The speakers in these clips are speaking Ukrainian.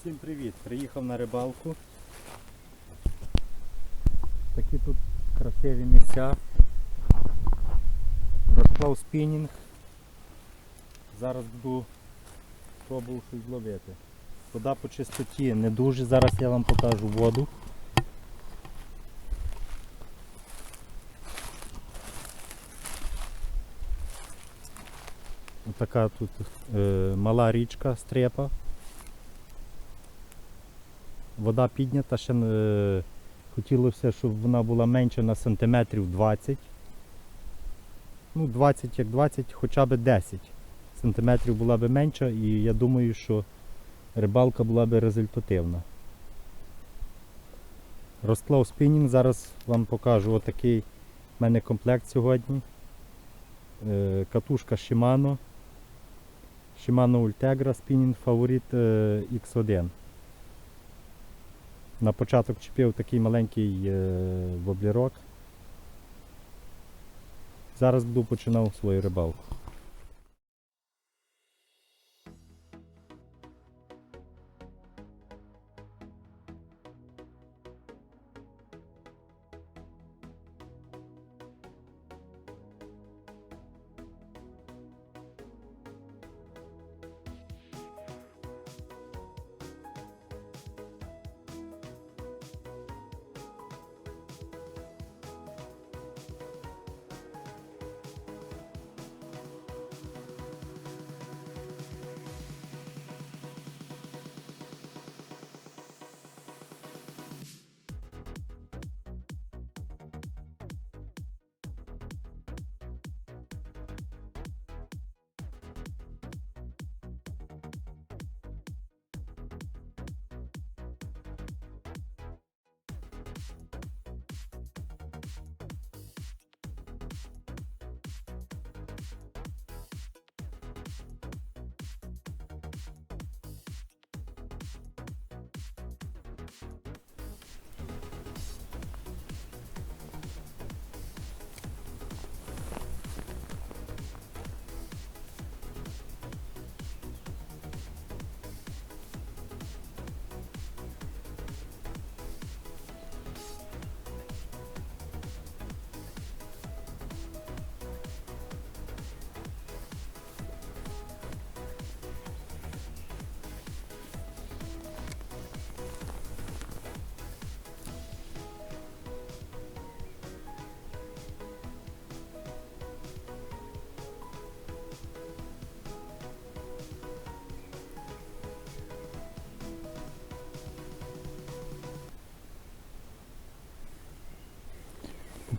Всім привіт! Приїхав на рибалку. Такі тут красиві місця. Розклав спінінг. Зараз буду пробував щось зловити. Вода по чистоті не дуже. Зараз я вам покажу воду. Така тут е, мала річка стрепа. Вода піднята, ще е, хотілося, щоб вона була менша на сантиметрів 20. Ну, 20 як 20, хоча б 10 сантиметрів була б менша і я думаю, що рибалка була б результативна. Розклав спінінг, зараз вам покажу отакий в мене комплект сьогодні. Е, Катушка Shimano. Shimano Ultegra спінінг фаворит е, X1. На початок чіпив такий маленький е, воблерок. Зараз буду починав свою рибалку.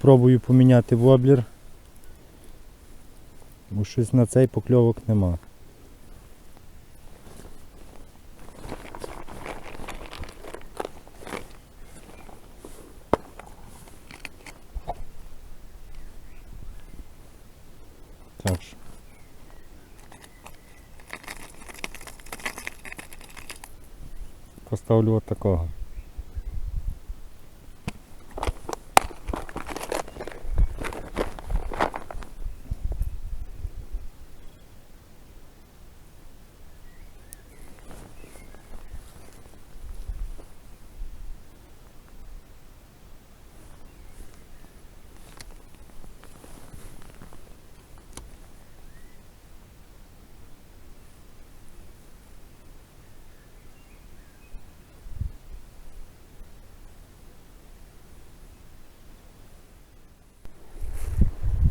Попробую поміняти воблер. Бо щось на цей покльовок нема. Поставлю от такого.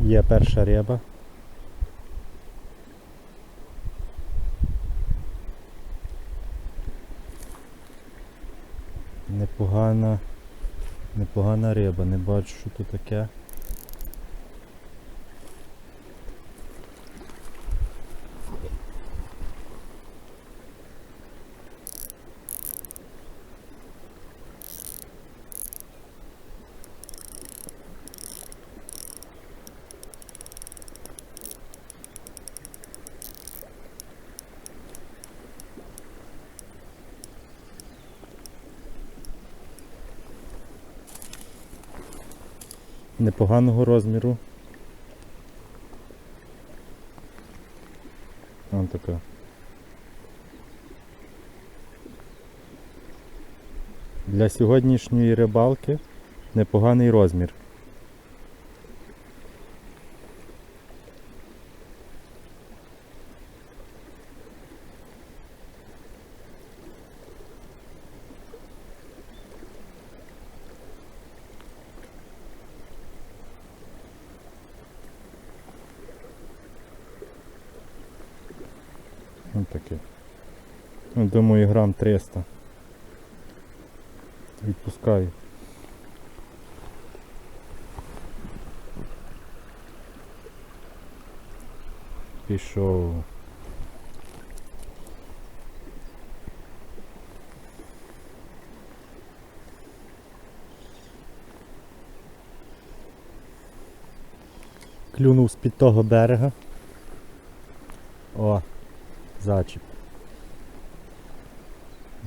Є перша риба. Непогана, непогана риба, не бачу, що тут таке. непоганого розміру. Вон така. Для сьогоднішньої рибалки непоганий розмір. Думаю, грам 300. Відпускаю. Пішов. Клюнув з-під того берега. О, зачіп.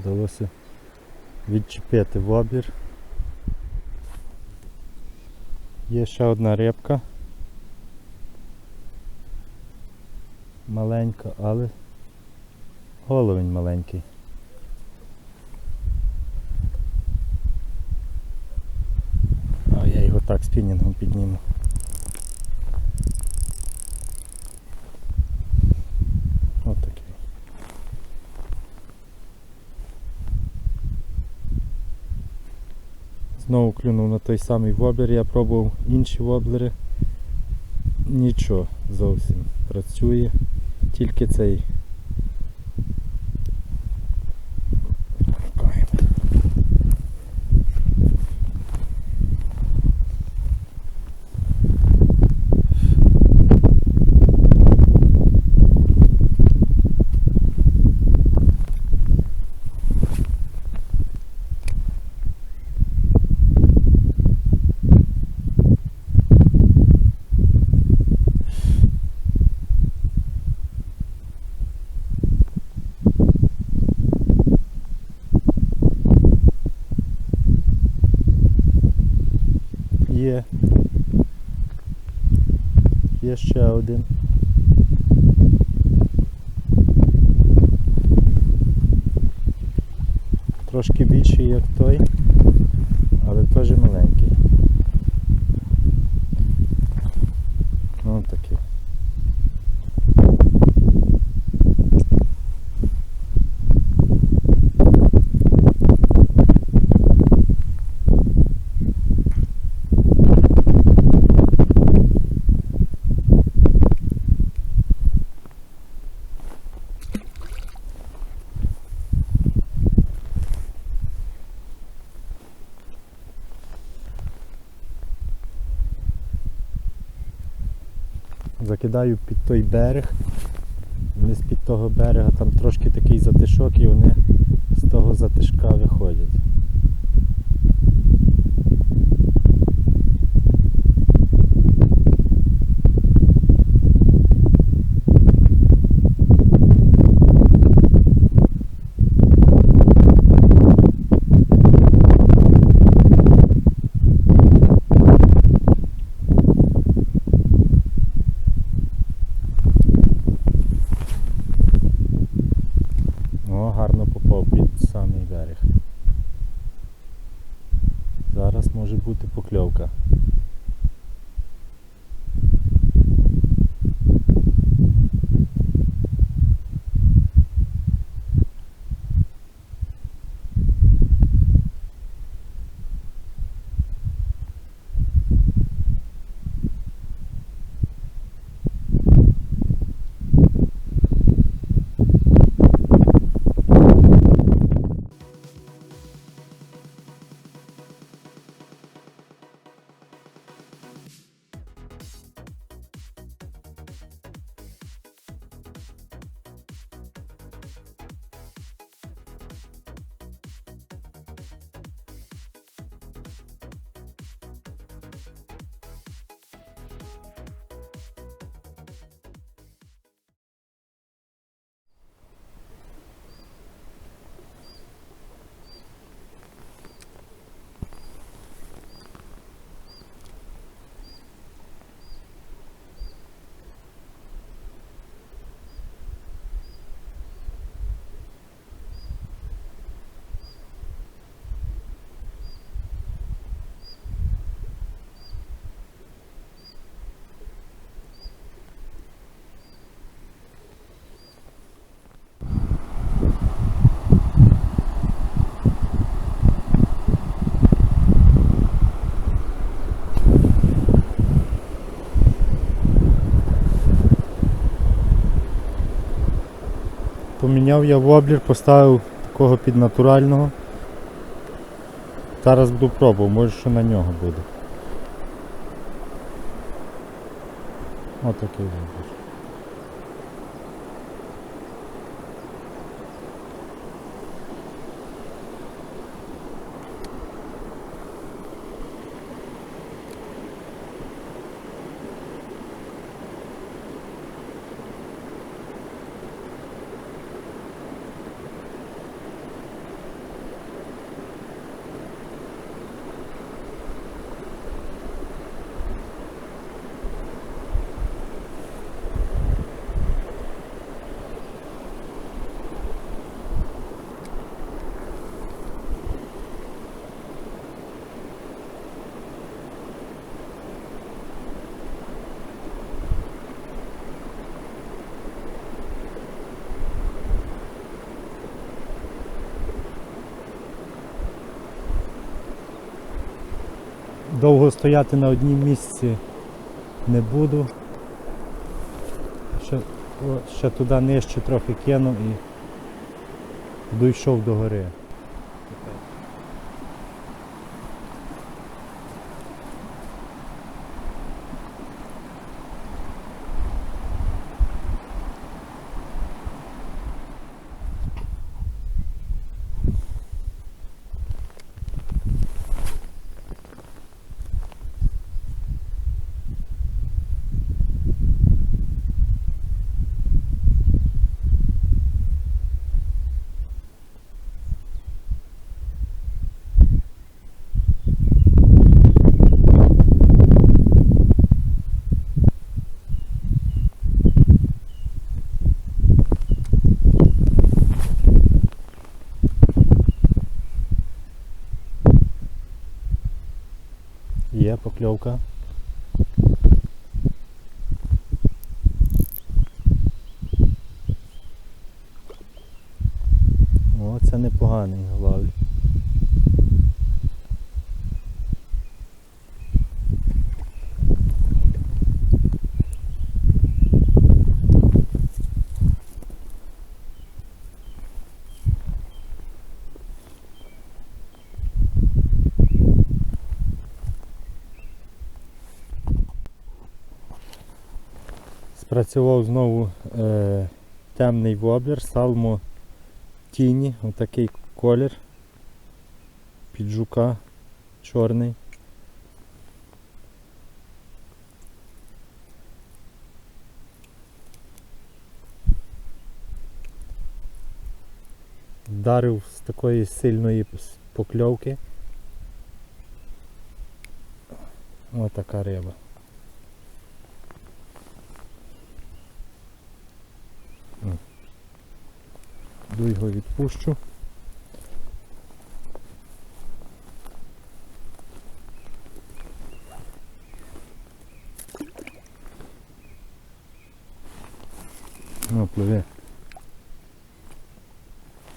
Вдалося відчепити вобір. Є ще одна рибка. Маленька, але головень маленький. А я його так спінінгом підніму. От такий. Знову клюнув на той самий воблер, я пробував інші воблери. Нічого зовсім працює. Тільки цей. Шукаємо. Є. Є ще один. Трошки більший, як той, але теж маленький. Ну такий. Закидаю під той берег. Вони з-під того берега там трошки такий затишок і вони з того затишка виходять. О, гарно попав під самий берег. Зараз може бути покльовка. Поміняв я воблер, поставив такого піднатурального. Зараз буду пробувати, може що на нього буде. Отакий воблер. Довго стояти на одній місці не буду. Ще, о, ще туди нижче трохи кину і дійшов до гори. Є покльовка. О, це непоганий главі. Спрацював знову е, темний воблер, салмо тіні, отакий колір під жука чорний. Вдарив з такої сильної покльовки. Отака риба. Йду його відпущу. Ну, пливе.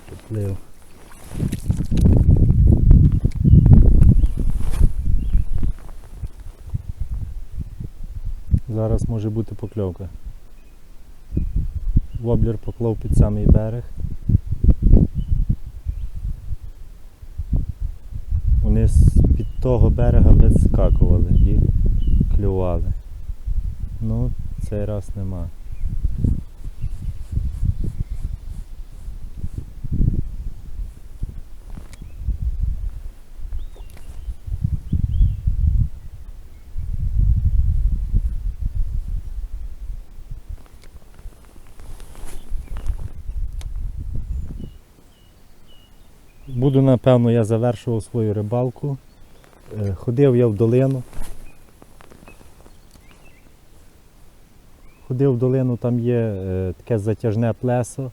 Поплив. Зараз може бути покльовка. Воблер поклав під самий берег. Вони з під того берега вискакували і клювали. Ну, цей раз нема. Буду, напевно, я завершував свою рибалку. Е, Ходив я в долину. Ходив в долину, там є е, таке затяжне плесо.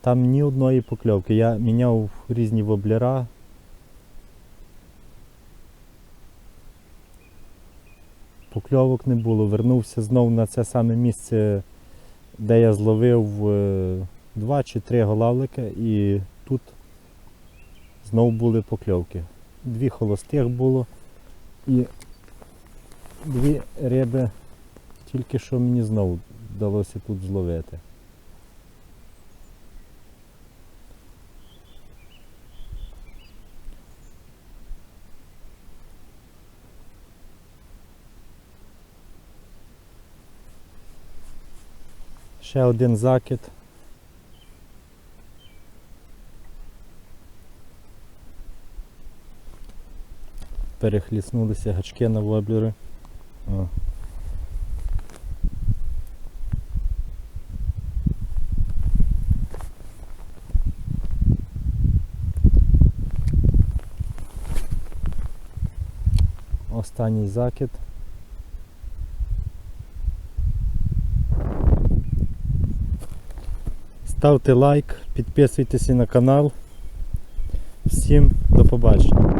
Там ні одної покльовки. Я міняв різні воблера. Покльовок не було. Вернувся знов на це саме місце, де я зловив е, два чи три голавлика і тут знову були покльовки. Дві холостих було і дві риби тільки що мені знову вдалося тут зловити. Ще один закид. Перехліснулися гачки на воблери. О. Останній закид. Ставте лайк, підписуйтесь на канал. Всім до побачення.